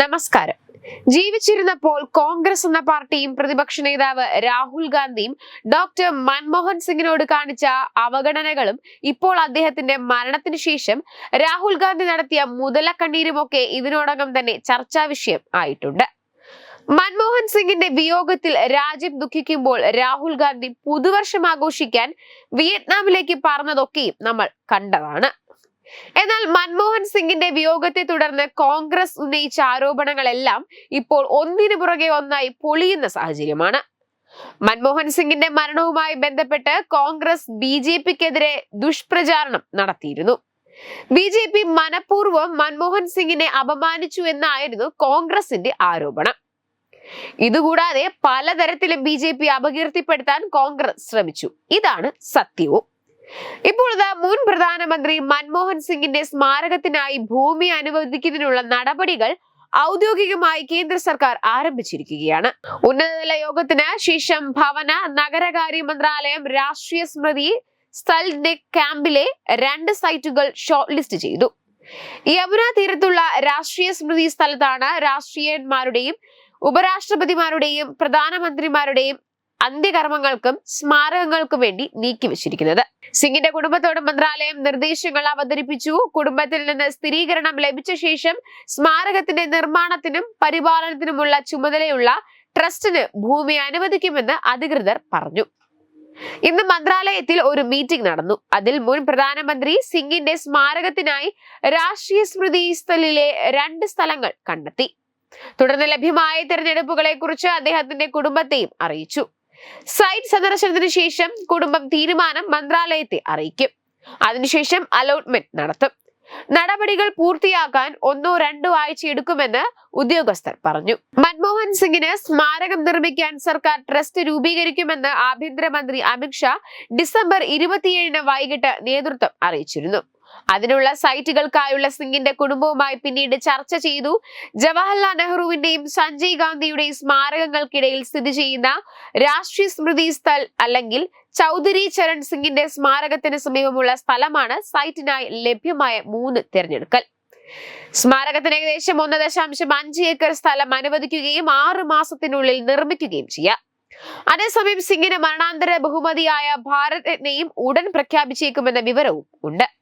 നമസ്കാരം. ജീവിച്ചിരുന്നപ്പോൾ കോൺഗ്രസ് എന്ന പാർട്ടിയും പ്രതിപക്ഷ നേതാവ് രാഹുൽ ഗാന്ധിയും ഡോക്ടർ മൻമോഹൻ സിംഗിനോട് കാണിച്ച അവഗണനകളും ഇപ്പോൾ അദ്ദേഹത്തിന്റെ മരണത്തിന് ശേഷം രാഹുൽ ഗാന്ധി നടത്തിയ മുതലക്കണ്ണീരുമൊക്കെ ഇതിനോടകം തന്നെ ചർച്ചാ വിഷയം ആയിട്ടുണ്ട്. മൻമോഹൻ സിംഗിന്റെ വിയോഗത്തിൽ രാജ്യം ദുഃഖിക്കുമ്പോൾ രാഹുൽ ഗാന്ധി പുതുവർഷം ആഘോഷിക്കാൻ വിയറ്റ്നാമിലേക്ക് പറഞ്ഞതൊക്കെയും നമ്മൾ കണ്ടതാണ്. എന്നാൽ മൻമോഹൻ സിംഗിന്റെ വിയോഗത്തെ തുടർന്ന് കോൺഗ്രസ് ഉന്നയിച്ച ആരോപണങ്ങളെല്ലാം ഇപ്പോൾ ഒന്നിനു പുറകെ ഒന്നായി പൊളിയുന്ന സാഹചര്യമാണ്. മൻമോഹൻ സിംഗിന്റെ മരണവുമായി ബന്ധപ്പെട്ട് കോൺഗ്രസ് ബി ജെ പിക്കെതിരെ ദുഷ്പ്രചാരണം നടത്തിയിരുന്നു. ബി ജെ പി മനഃപൂർവം മൻമോഹൻ സിംഗിനെ അപമാനിച്ചു എന്നായിരുന്നു കോൺഗ്രസിന്റെ ആരോപണം. ഇതുകൂടാതെ പലതരത്തിലും ബി ജെ പി അപകീർത്തിപ്പെടുത്താൻ കോൺഗ്രസ് ശ്രമിച്ചു. ഇതാണ് സത്യവും. ഇപ്പോൾ ഇതാ മുൻ പ്രധാനമന്ത്രി മൻമോഹൻ സിംഗിന്റെ സ്മാരകത്തിനായി ഭൂമി അനുവദിക്കുന്നതിനുള്ള നടപടികൾ ഔദ്യോഗികമായി കേന്ദ്ര സർക്കാർ ആരംഭിച്ചിരിക്കുകയാണ്. ഉന്നതതല യോഗത്തിന് ശേഷം ഭവന നഗരകാര്യ മന്ത്രാലയം രാഷ്ട്രീയ സ്മൃതി സ്ഥലിന്റെ ക്യാമ്പിലെ രണ്ട് സൈറ്റുകൾ ഷോർട്ട് ലിസ്റ്റ് ചെയ്തു യമുന തീരത്തുള്ള രാഷ്ട്രീയ സ്മൃതി സ്ഥലത്താണ് രാഷ്ട്രീയന്മാരുടെയും ഉപരാഷ്ട്രപതിമാരുടെയും പ്രധാനമന്ത്രിമാരുടെയും അന്ത്യകർമ്മങ്ങൾക്കും സ്മാരകങ്ങൾക്കും വേണ്ടി നീക്കിവച്ചിരിക്കുന്നത് സിംഗിന്റെ കുടുംബത്തോട് മന്ത്രാലയം നിർദ്ദേശങ്ങൾ അവതരിപ്പിച്ചു. കുടുംബത്തിൽ നിന്ന് സ്ഥിരീകരണം ലഭിച്ച ശേഷം സ്മാരകത്തിന്റെ നിർമ്മാണത്തിനും പരിപാലനത്തിനുമുള്ള ചുമതലയുള്ള ട്രസ്റ്റിന് ഭൂമി അനുവദിക്കുമെന്ന് അധികൃതർ പറഞ്ഞു. ഇന്ന് മന്ത്രാലയത്തിൽ ഒരു മീറ്റിംഗ് നടന്നു. അതിൽ മുൻ പ്രധാനമന്ത്രി സിംഗിന്റെ സ്മാരകത്തിനായി രാഷ്ട്രീയ സ്മൃതി സ്ഥലിലെ രണ്ട് സ്ഥലങ്ങൾ കണ്ടെത്തി. തുടർന്ന് ലഭ്യമായ തിരഞ്ഞെടുപ്പുകളെ കുറിച്ച് അദ്ദേഹത്തിന്റെ കുടുംബത്തെയും അറിയിച്ചു. സൈറ്റ് സന്ദർശനത്തിന് ശേഷം കുടുംബം തീരുമാനം മന്ത്രാലയത്തെ അറിയിക്കും. അതിനുശേഷം അലോട്ട്മെന്റ് നടത്തും. നടപടികൾ പൂർത്തിയാക്കാൻ ഒന്നോ രണ്ടോ ആഴ്ച എടുക്കുമെന്ന് ഉദ്യോഗസ്ഥർ പറഞ്ഞു. മൻമോഹൻ സിംഗിന് സ്മാരകം നിർമ്മിക്കാൻ സർക്കാർ ട്രസ്റ്റ് രൂപീകരിക്കുമെന്ന് ആഭ്യന്തരമന്ത്രി അമിത്ഷാ ഡിസംബർ ഇരുപത്തിയേഴിന് വൈകിട്ട് നേതൃത്വം അറിയിച്ചിരുന്നു. അതിനുള്ള സൈറ്റുകൾക്കായുള്ള സിംഗിന്റെ കുടുംബവുമായി പിന്നീട് ചർച്ച ചെയ്തു. ജവഹർലാൽ നെഹ്റുവിന്റെയും സഞ്ജയ് ഗാന്ധിയുടെയും സ്മാരകങ്ങൾക്കിടയിൽ സ്ഥിതി ചെയ്യുന്ന രാഷ്ട്രീയ സ്മൃതി സ്ഥൽ അല്ലെങ്കിൽ ചൗധരി ചരൺ സിംഗിന്റെ സ്മാരകത്തിന് സമീപമുള്ള സ്ഥലമാണ് സൈറ്റിനായി ലഭ്യമായ മൂന്ന് തിരഞ്ഞെടുക്കൽ. സ്മാരകത്തിന് ഏകദേശം ഒന്ന് ദശാംശം അഞ്ച് ഏക്കർ സ്ഥലം അനുവദിക്കുകയും ആറ് മാസത്തിനുള്ളിൽ നിർമ്മിക്കുകയും ചെയ്യാം. അതേസമയം സിംഗിന് മരണാന്തര ബഹുമതിയായ ഭാരത് രത്നയും ഉടൻ പ്രഖ്യാപിച്ചേക്കുമെന്ന വിവരവും ഉണ്ട്.